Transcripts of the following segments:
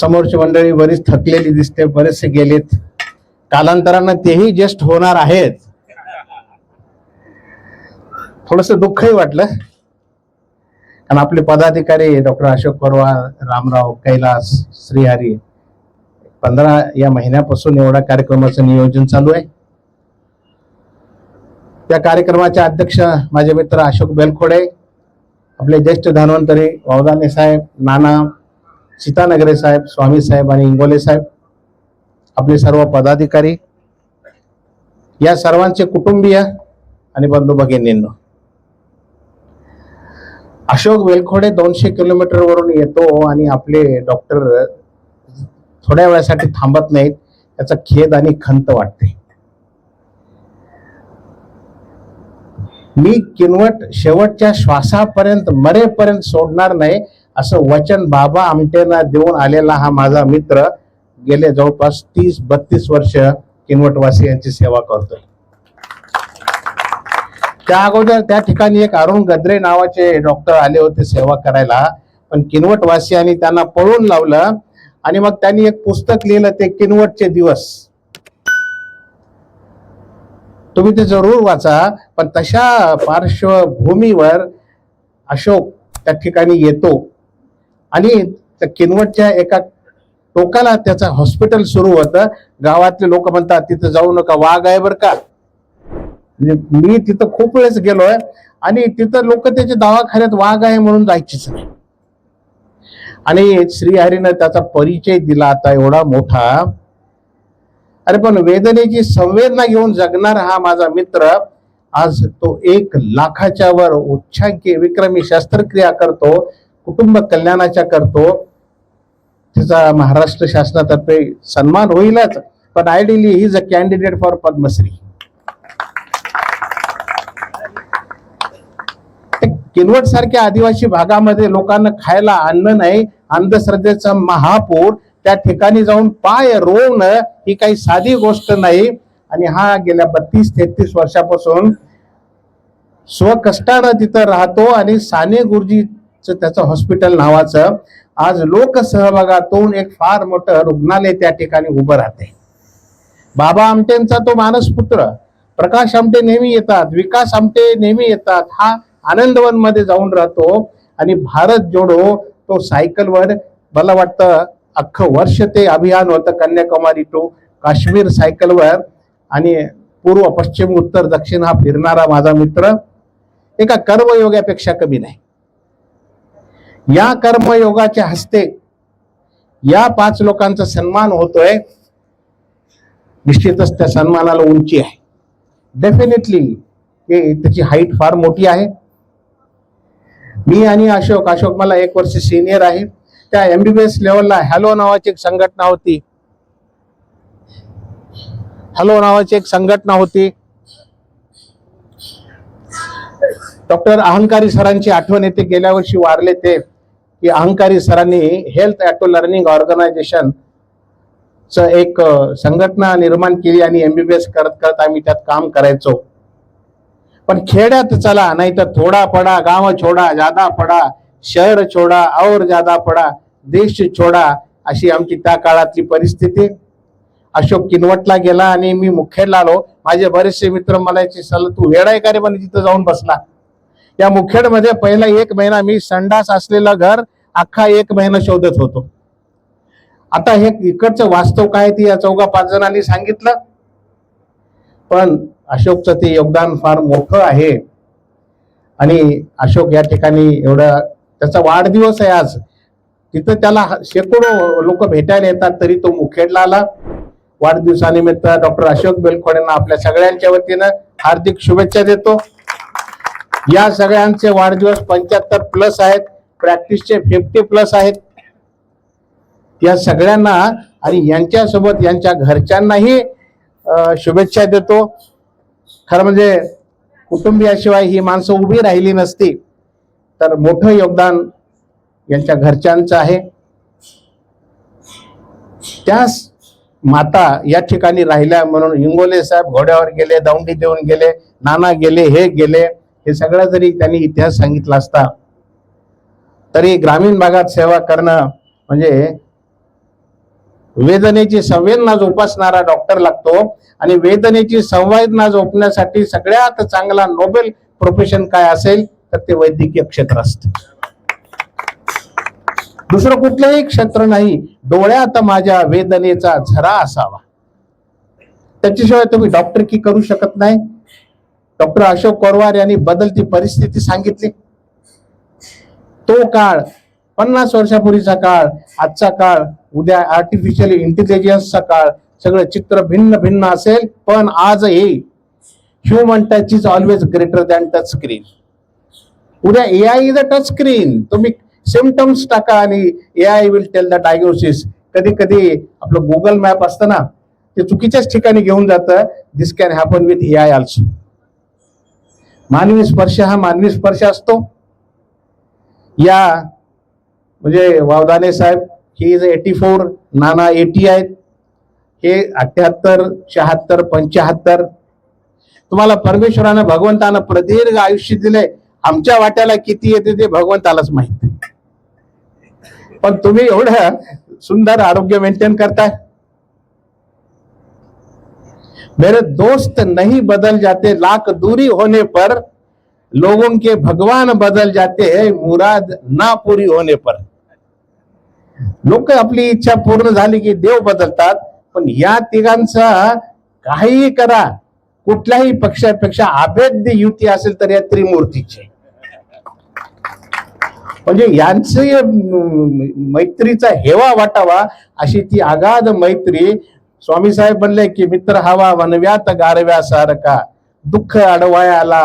समोरची मंडळी बरीच थकलेली दिसते बरेचसे गेलेत. कालांतरानं तेही जस्ट होणार आहेत. थोडस दुःखही वाटलं. कारण आपले पदाधिकारी डॉक्टर अशोक परवा रामराव कैलास श्रीहरी पंधरा या महिन्यापासून एवढ्या कार्यक्रमाचं नियोजन चालू आहे. त्या कार्यक्रमाचे अध्यक्ष माझे मित्र अशोक बेलखोडे आपले ज्येष्ठ धन्वंतरी वावदाने साहेब नाना सीतानगरे साहेब स्वामी साहेब आणि इंगोले साहेब आपले सर्व पदाधिकारी या सर्वांचे कुटुंबीय आणि बंधू भगिनींनो. अशोक वेलखोडे दोनशे किलोमीटर वरून येतो आणि आपले डॉक्टर थोड्या वेळासाठी थांबत नाहीत याचा खेद आणि खंत वाटते. मी किनवट शेवटच्या श्वासापर्यंत मरेपर्यंत सोडणार नाही असं वचन बाबा आमटेंना देऊन आलेला हा माझा मित्र गेले जवळपास तीस बत्तीस वर्ष किनवटवासियांची सेवा करतोय. त्या अगोदर त्या ठिकाणी एक अरुण गद्रे नावाचे डॉक्टर आले होते सेवा करायला. पण किनवटवासियांनी त्यांना पळून लावलं आणि मग त्यांनी एक पुस्तक लिहिलं ते किनवटचे दिवस. तुम्ही ते जरूर वाचा पण तशा पार्श्वभूमीवर अशोक त्या ठिकाणी येतो. आणि त्या किनवटच्या एका टोकाला त्याचं हॉस्पिटल सुरू होतं. गावातले लोक म्हणतात तिथं जाऊ नका वाघ आहे बरं का. म्हणजे मी तिथं खूप वेळेस गेलोय आणि तिथं लोक त्याच्या दवाखान्यात वाघ आहे म्हणून जायचीच नाही. आणि श्रीहरीनं त्याचा परिचय दिला आता एवढा मोठा. अरे पण वेदनेची संवेदना घेऊन जगणार हा माझा मित्र आज तो एक लाखाच्या वर उच्चांकी विक्रमी शस्त्रक्रिया करतो. कुटुंब कल्याणाच्या करतो तिचा महाराष्ट्र शासनातर्फे सन्मान होईलच. पण ideally he is a candidate for Padmashri. Kinwat सारख्या आदिवासी भागामध्ये लोकांना खायला अन्न नाही अंधश्रद्धेचा महापूर त्या ठिकाणी जाऊन पाय रोवणं ही काही साधी गोष्ट नाही. आणि हा गेल्या बत्तीस तेहतीस वर्षापासून स्वकष्टानं तिथं राहतो आणि साने गुरुजी त्याचं हॉस्पिटल नावाचं. आज लोकसहभागातून एक फार मोठं रुग्णालय त्या ठिकाणी उभं राहते बाबा आमटेंचा तो मानसपुत्र प्रकाश आमटे नेहमी येतात विकास आमटे नेहमी येतात. हा आनंदवनमध्ये जाऊन राहतो आणि भारत जोडो तो सायकलवर मला वाटतं अख्खं वर्ष ते अभियान होतं कन्याकुमारी टू काश्मीर सायकलवर आणि पूर्व पश्चिम उत्तर दक्षिण हा फिरणारा माझा मित्र. एका कर्मयोगापेक्षा कमी नाही. या कर्मयोगाच्या हस्ते या पाच लोकांचा सन्मान होतोय. निश्चितच त्या सन्मानाला उंची आहे. डेफिनेटली त्याची हाईट फार मोठी आहे. मी आणि अशोक अशोक मला एक वर्ष सिनियर आहे. त्या एमबीबीएस लेवलला हॅलो नावाची एक संघटना होती. हॅलो नावाची एक संघटना होती. डॉक्टर अहंकारी सरांची आठवण येते गेल्या वर्षी वारले ते. की अहंकारी सरांनी हेल्थ ॲटो लर्निंग ऑर्गनायझेशन च एक संघटना निर्माण केली आणि एमबीबीएस करत करत आम्ही त्यात काम करायचो. पण खेड्यात चला नाही तर थोडा पडा गाव छोडा जादा पडा शहर छोडा और जादा पडा देश छोडा अशी आमची त्या काळातली परिस्थिती. अशोक किनवटला गेला आणि मी मुखेडला आलो. माझे बरेचसे मित्र म्हणायचे सल तू वेळ आहे का रे म्हणजे तिथं जाऊन बसला. या मुखेडमध्ये पहिला एक महिना मी संडास असलेलं घर अख्खा एक महिना शोधत होतो. आता हे इकडचं वास्तव काय ते या चौघा पाच जणांनी सांगितलं. पण अशोकचं ते योगदान फार मोठं आहे. आणि अशोक या ठिकाणी एवढा त्याचा वाढदिवस आहे आज. तिथं त्याला शेकडो लोक भेटायला येतात तरी तो मुखेडला आला. वाढदिवसानिमित्त डॉक्टर अशोक बेलखोडेंना आपल्या सगळ्यांच्या वतीनं हार्दिक शुभेच्छा देतो. या सगळ्यांचे वाढदिवस पंच्याहत्तर प्लस आहेत प्रॅक्टिसचे फिफ्टी प्लस आहेत. या सगळ्यांना आणि यांच्यासोबत यांच्या घरच्यांनाही शुभेच्छा देतो. खरं म्हणजे कुटुंबियाशिवाय ही माणसं उभी राहिली नसती तर मोठं योगदान यांच्या घरच्यांचं आहे. त्याच माता या ठिकाणी राहिल्या म्हणून हिंगोले साहेब घोड्यावर गेले दौंडी देऊन गेले नाना गेले हे गेले. हे सगळं जरी त्यांनी इतिहास सांगितला असता तरी ग्रामीण भागात सेवा करणं म्हणजे वेदनेची संवेदना जोपासणारा डॉक्टर लागतो आणि वेदनेची संवेदना जोपण्यासाठी सगळ्यात चांगला नोबेल प्रोफेशन काय असेल तर ते वैद्यकीय क्षेत्र असते. दुसरं कुठलंही क्षेत्र नाही डोळ्यात माझ्या वेदनेचा झरा असावा. त्याच्याशिवाय तुम्ही डॉक्टर की करू शकत नाही. डॉक्टर अशोक कोरवार यांनी बदलती परिस्थिती सांगितली. तो काळ पन्नास वर्षापूर्वीचा काळ आजचा काळ उद्या आर्टिफिशियल इंटेलिजन्सचा काळ सगळं चित्र भिन्न भिन्न असेल पण आजही human touch is always greater than touch screen उद्या A I is a touch screen तुम्ही सिमटम्स टाका आणि A I will tell the diagnosis कधी कधी आपलं गुगल मॅप असतं ना ते चुकीच्याच ठिकाणी घेऊन जातं. This can happen with A I also मानवी स्पर्श हा मानवी स्पर्श असतो. या म्हणजे वावदाने साहेब he is eighty four Nana eighty आहेत हे अठ्याहत्तर शहात्तर पंच्याहत्तर तुम्हाला परमेश्वरानं भगवंतानं प्रदीर्घ आयुष्य दिले आमच्या वाट्याला किती येते ते भगवंतालाच माहीत. पण तुम्ही एवढं सुंदर आरोग्य मेंटेन करताय. मेरे दोस्त नहीं बदल जाते। लाख दूरी होने पर लोगों के भगवान बदल जाते हैं मुराद ना पूरी होने पर। लोक आपली इच्छा पूर्ण झाली की देव बदलतात पण या तिघांचा काहीही करा कुठल्याही पक्षापेक्षा अभेद्य युती असेल तर या त्रिमूर्तीची. म्हणजे यांचे मैत्रीचा हेवा वाटावा अशी ती अगाध मैत्री स्वामी साहेब म्हणले की मित्र हवा वनव्यात गारव्या सारखा दुःख अडवायाला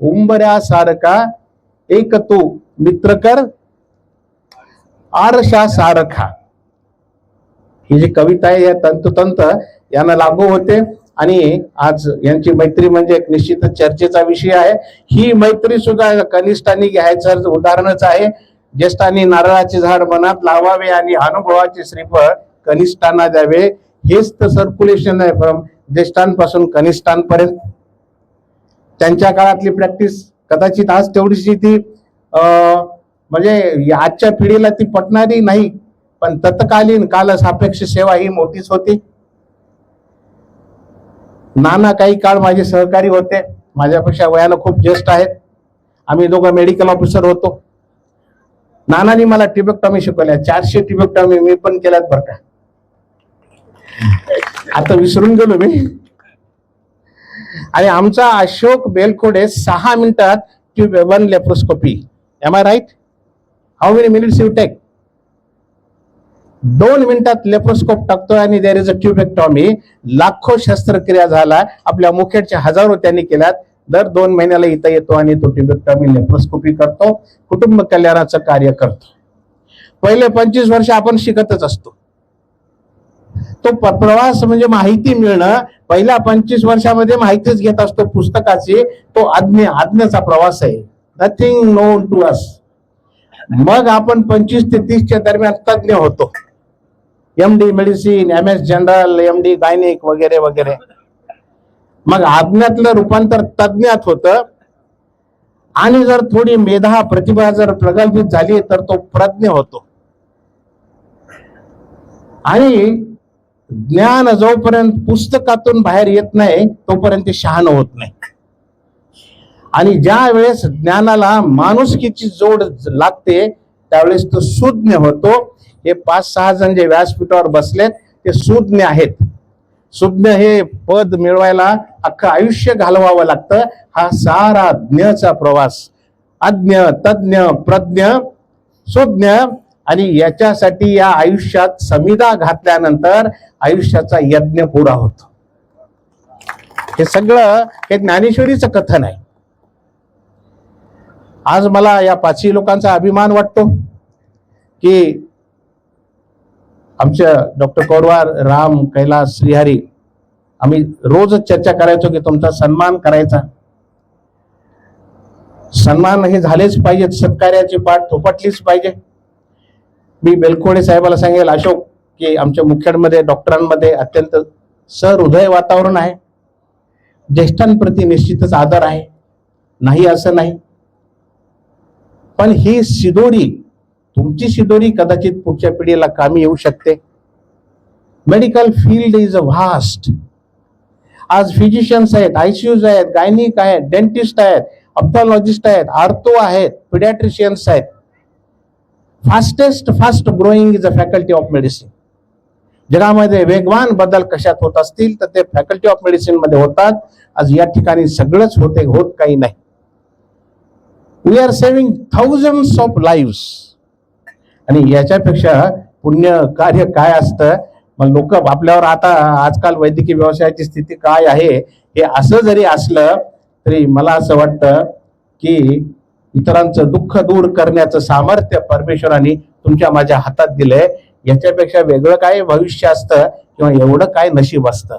उंबऱ्या सारखा एक तू मित्र कर आरशा सारखा. ही जी कविता आहे या तंतोतंत यांना लागू होते. आणि आज यांची मैत्री म्हणजे एक निश्चित चर्चेचा विषय आहे. ही मैत्री सुद्धा कनिष्ठांनी घ्यायचं उदाहरणच आहे. ज्येष्ठांनी नारळाचे झाड मनात लावावे आणि अनुभवाचे श्रीफळ कनिष्ठांना द्यावे. हेच तर सर्क्युलेशन आहे फ्रॉम ज्येष्ठांपासून कनिष्ठांपर्यंत. त्यांच्या काळातली प्रॅक्टिस कदाचित आज तेवढीशी ती म्हणजे आजच्या पिढीला ती पटणारी नाही पण तत्कालीन काल सापेक्ष सेवा ही मोठीच होती. नाना काही काळ माझे सहकारी होते माझ्यापेक्षा वयानं खूप ज्येष्ठ आहेत. आम्ही दोघं मेडिकल ऑफिसर होतो. नानानी मला टिबेक्टॉमी शिकवल्या चारशे टिबेक्टॉमी मी पण केल्यात बरं का. आता विसरून गेलो मी. आणि आमचा अशोक बेलकोडे सहा मिनिटात tube one laparoscopy M I right how many minutes you take दोन मिनिटात लेप्रोस्कोप टाकतोय आणि देर इज अ ट्युबेक्टॉमी लाखो शस्त्रक्रिया झाला. आपल्या मुखेडच्या हजारो त्यांनी केल्यात. दर दोन महिन्याला इथं येतो आणि तो ट्युबेक्टॉमी लेप्रोस्कोपी करतो. कुटुंब कल्याणाचं कार्य करतो. पहिले पंचवीस वर्ष आपण शिकतच असतो. तो प्रवास म्हणजे माहिती मिळणं. पहिल्या पंचवीस वर्षामध्ये माहितीच घेत असतो पुस्तकाची. तो आज्ञा आज्ञेचा प्रवास आहे. नथिंग नोन टू अस मग आपण पंचवीस ते तीसच्या दरम्यान तज्ञ होतो. M D medicine M S general M D gynaec वगैरे वगैरे. मग आज्ञातलं रूपांतर तज्ञात होतं. आणि जर थोडी मेधा प्रतिभा जर प्रगल्भित झाली तर तो प्रज्ञ होतो. आणि ज्ञान जोपर्यंत पुस्तकातून बाहेर येत नाही तोपर्यंत ते शहाण होत नाही. आणि ज्या वेळेस ज्ञानाला माणुसकीची जोड लागते त्यावेळेस तो सुज्ञ होतो. हे पाच सहा जण जे व्यासपीठावर बसलेत ते सुज्ञ आहेत. सुज्ञ हे पद मिळवायला अख्खं आयुष्य घालवावं लागतं. हा सारा ज्ञचा प्रवास. अज्ञ तज्ञ प्रज्ञ सुज्ञ आणि याच्यासाठी या आयुष्यात समिधा घातल्यानंतर आयुष्याचा यज्ञ पुरा होतो. हे सगळं हे ज्ञानेश्वरीचं कथन आहे. आज मला या पाचही लोकांचा अभिमान वाटतो की आमच्या डॉक्टर कौरवार राम कैलास श्रीहरी आम्ही रोज चर्चा करायचो की तुमचा सन्मान करायचा. सन्मान हे झालेच पाहिजेत सत्कार्याची पाठ थोपटलीच पाहिजे. मी बेलकोडे साहेबाला सांगेल अशोक की आमच्या मुख्यांमध्ये डॉक्टरांमध्ये अत्यंत सहृदय वातावरण आहे. ज्येष्ठांप्रती निश्चितच आदर आहे. नाही असं नाही. पण ही शिदोरी तुमची शिदोरी कदाचित पुढच्या पिढीला कामी येऊ शकते. Medical field is a vast. आज फिजिशियन्स आहेत आयसीयूज आहेत गायनिक आहेत डेंटिस्ट आहेत ऑप्थॉलॉजिस्ट आहेत आर्थो आहेत पिडॅट्रिशियन्स आहेत. Fastest fast growing is a faculty of medicine. जगामध्ये वेगवान बदल कशात होत असतील तर ते फॅकल्टी ऑफ मेडिसिनमध्ये होतात. आज या ठिकाणी सगळंच होते होत काही नाही. We are saving thousand of live आणि याच्यापेक्षा पुण्य कार्य काय असतं? मग लोक आपल्यावर आता आजकाल वैद्यकीय व्यवसायाची स्थिती काय आहे? हे असं जरी असलं तरी मला असं वाटतं की इतरांचं दुःख दूर करण्याचं सामर्थ्य परमेश्वराने तुमच्या माझ्या हातात दिलंय. याच्यापेक्षा वेगळं काय भविष्य असतं किंवा एवढं काय नशीब असतं?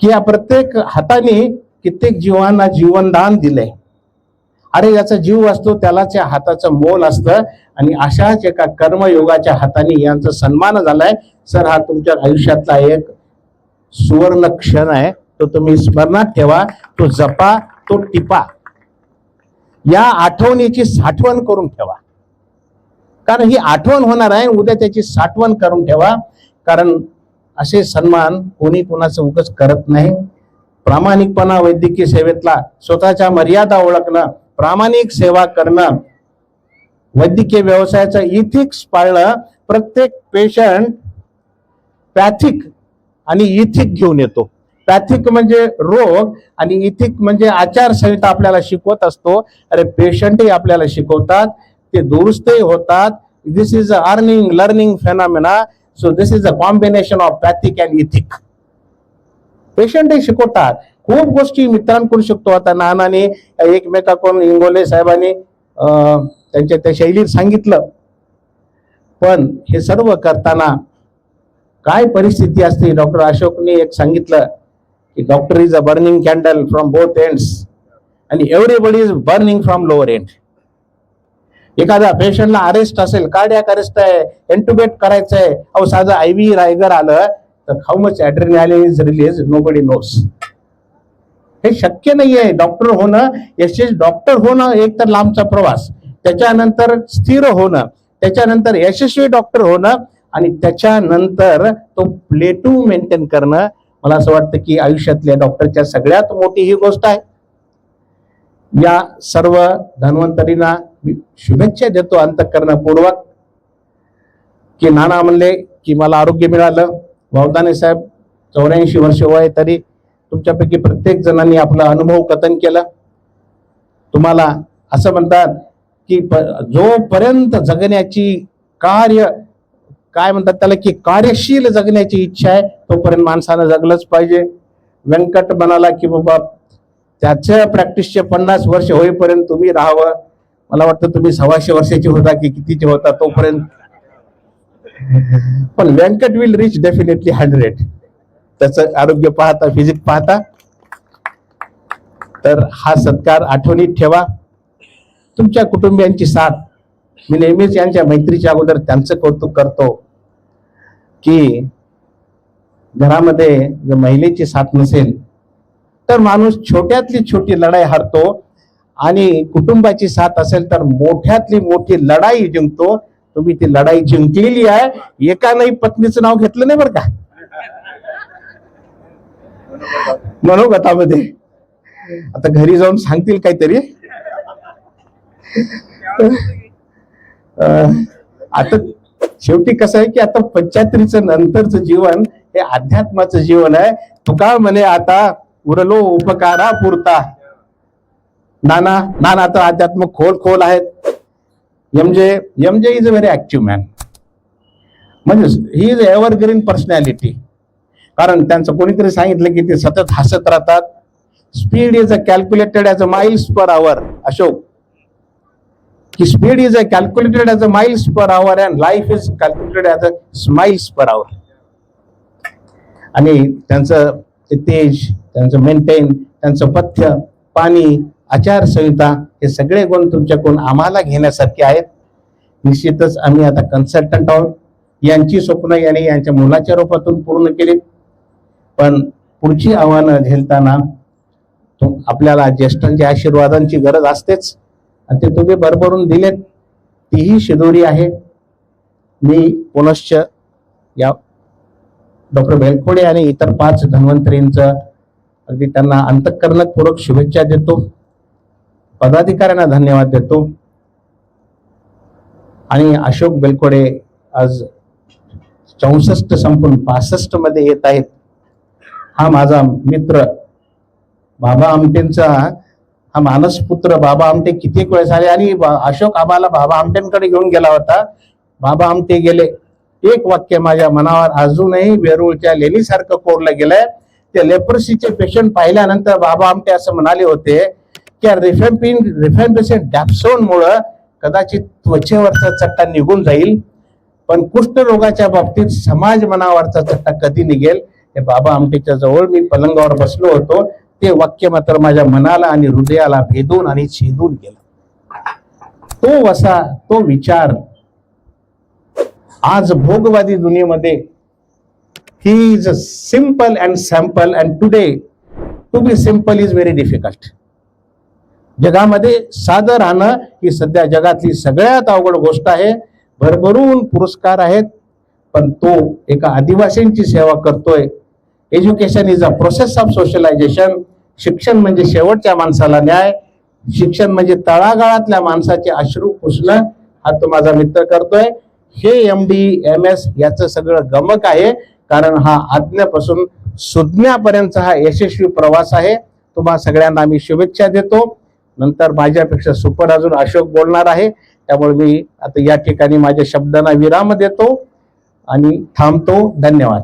की या प्रत्येक हाताने कित्येक जीवांना जीवनदान दिलंय. अरे याचा जीव असतो त्यालाच या हाताचं मोल असतं आणि अशाच एका कर्मयोगाच्या हाताने यांचा सन्मान झालाय. सर हा तुमच्या आयुष्यातला एक सुवर्ण क्षण आहे. तो तुम्ही स्मरणात ठेवा. तो जपा तो टिपा. या आठवणीची साठवण करून ठेवा. कारण ही आठवण होणार आहे उद्या त्याची साठवण करून ठेवा. कारण असे सन्मान कोणी कोणाचं उगच करत नाही. प्रामाणिकपणा वैद्यकीय सेवेतला स्वतःच्या मर्यादा ओळखणं प्रामाणिक सेवा करणं वैद्यकीय व्यवसायाचं इथिक्स पाळणं प्रत्येक पेशंट पॅथिक आणि इथिक घेऊन येतो. पॅथिक म्हणजे रोग आणि इथिक म्हणजे आचारसंहिता आपल्याला शिकवत असतो. अरे पेशंटही आपल्याला शिकवतात. ते दुरुस्तही होतात. This is a earning learning phenomena so this is a combination of pathic and ethic. पेशंटही शिकवतात. खूप गोष्टी मित्रांकडून शिकतो. आता नानाने एकमेकाकडून इंगोले साहेबांनी त्यांच्या त्या शैलीत सांगितलं. पण हे सर्व करताना काय परिस्थिती असते? डॉक्टर अशोकने एक सांगितलं. की doctor is a burning candle from both ends आणि everybody is burning from lower end एखाद्या पेशंटला अरेस्ट असेल कार्डियाक अरेस्ट आहे एंटुबेट करायचं आहे अहो साधं आय व्ही रायगर आलं तर how much adrenaline is release nobody knows हे शक्य नाहीये. डॉक्टर होणं यशस्वी डॉक्टर होणं एक तर लांबचा प्रवास. त्याच्यानंतर स्थिर होणं त्याच्यानंतर यशस्वी डॉक्टर होणं आणि त्याच्यानंतर तो प्लेटू मेंटेन करणं मला असं वाटतं की आयुष्यातल्या डॉक्टरच्या सगळ्यात मोठी ही गोष्ट आहे. या सर्व धन्वंतरींना मी शुभेच्छा देतो अंतकरणपूर्वक. की नाना म्हणले की मला आरोग्य मिळालं. भावदाने साहेब चौऱ्याऐंशी वर्ष वय तरी तुमच्यापैकी प्रत्येक जणांनी आपला अनुभव कथन केलं. तुम्हाला असं म्हणतात की प- जोपर्यंत जगण्याची कार्य काय म्हणतात त्याला की कार्यशील जगण्याची इच्छा आहे तोपर्यंत माणसानं जगलंच पाहिजे. व्यंकट म्हणाला की बाबा त्याच्या प्रॅक्टिसचे पन्नास वर्ष होईपर्यंत तुम्ही राहावं. मला वाटतं तुम्ही सव्वाशे वर्षाचे होता की कितीचे होता तोपर्यंत. पण Venkat will reach definitely hundred त्याचं आरोग्य पाहता फिजिक पाहता. तर हा सत्कार आठवणीत ठेवा. तुमच्या कुटुंबियांची साथ. मी नेहमीच यांच्या मैत्रीच्या अगोदर त्यांचं कौतुक करतो. की घरामध्ये जर महिलेची साथ नसेल तर माणूस छोट्यातली छोटी लढाई हारतो आणि कुटुंबाची साथ असेल तर मोठ्यातली मोठी लढाई जिंकतो. तुम्ही ती लढाई जिंकलेली आहे. एका नाही पत्नीचं नाव घेतलं नाही बरं का? मनोगतामध्ये. आता घरी जाऊन सांगतील काहीतरी. आता शेवटी कसं आहे की आता पंच्याहत्तरीचं नंतरचं जीवन हे अध्यात्माचं जीवन आहे. तुका म्हणे आता उरलो उपकारा पुरता नाना नाना तर अध्यात्म खोल खोल आहेत. MJ MJ is a very active man म्हणजे ही इज एव्हरग्रीन पर्सनॅलिटी कारण त्यांचं कोणीतरी सांगितलं की ते सतत हसत राहतात. Speed is a calculated as a miles per hour Ashok speed is a calculated as a miles per hour and life is calculated as a smiles per hour आणि त्यांचं ते तेज त्यांचं मेंटेन त्यांचं पथ्य पाणी आचारसंहिता हे सगळे गुण तुमच्याकडून आम्हाला घेण्यासारखे आहेत. निश्चितच आम्ही आता कन्सल्टंट आहोत. यांची स्वप्न याने यांच्या मुलाच्या रूपातून पूर्ण केली पण पुढची आव्हानं झेलताना आपल्याला ज्येष्ठांच्या आशीर्वादांची गरज असतेच. आणि ते तुम्ही भरभरून दिलेत. तीही शिदोरी आहे. मी पुनश्च या डॉक्टर बेलखोडे आणि इतर पाच धन्वंतरींचं अगदी त्यांना अंतकरणपूर्वक शुभेच्छा देतो. पदाधिकाऱ्यांना धन्यवाद देतो. आणि अशोक बेलकोडे आज चौसष्ट संपून पासष्टमध्ये येत आहेत. हा माझा मित्र बाबा आमटेंचा हा मानसपुत्र बाबा आमटे कित्येक वेळेस आले आणि अशोक आम्हाला बाबा आमटेंकडे घेऊन गेला होता. बाबा आमटे गेले. एक वाक्य माझ्या मनावर अजूनही वेरूळच्या लेणीसारखं कोरलं गेलंय. ते लेप्रसीचे पेशंट पाहिल्यानंतर बाबा आमटे असं म्हणाले होते की रिफेम्पिन रिफेम्पिसिन डॅप्सोन मुळे कदाचित त्वचेवरचा चट्टा निघून जाईल. पण कुष्ठरोगाच्या बाबतीत समाज मनावरचा चट्टा कधी निघेल? हे बाबा आमटेच्या जवळ मी पलंगावर बसलो होतो. ते वाक्य मात्र माझ्या मनाला आणि हृदयाला भेदून आणि छेदून गेलं. तो वसा तो विचार आज भोगवादी दुनियेमध्ये he is a simple and sample and today to be simple is very difficult जगामध्ये साधं राहणं ही सध्या जगातली सगळ्यात अवघड गोष्ट आहे. भरभरून पुरस्कार आहेत पण तो एका आदिवासींची सेवा करतोय. Education is a process of socialisation शिक्षण म्हणजे शेवटच्या माणसाला न्याय. शिक्षण म्हणजे तळागाळातल्या माणसाचे अश्रू पुसणं हा तो माझा मित्र करतोय. हे एम डी एम एस याचं सगळं गमक आहे. कारण हा आज्ञापासून सुज्ञापर्यंतचा हा यशस्वी प्रवास आहे. तुम्हा सगळ्यांना मी शुभेच्छा देतो. नंतर माझ्यापेक्षा सुपर अजून अशोक बोलणार आहे. त्यामुळे मी आता या ठिकाणी माझ्या शब्दांना विराम देतो आणि थांबतो. धन्यवाद.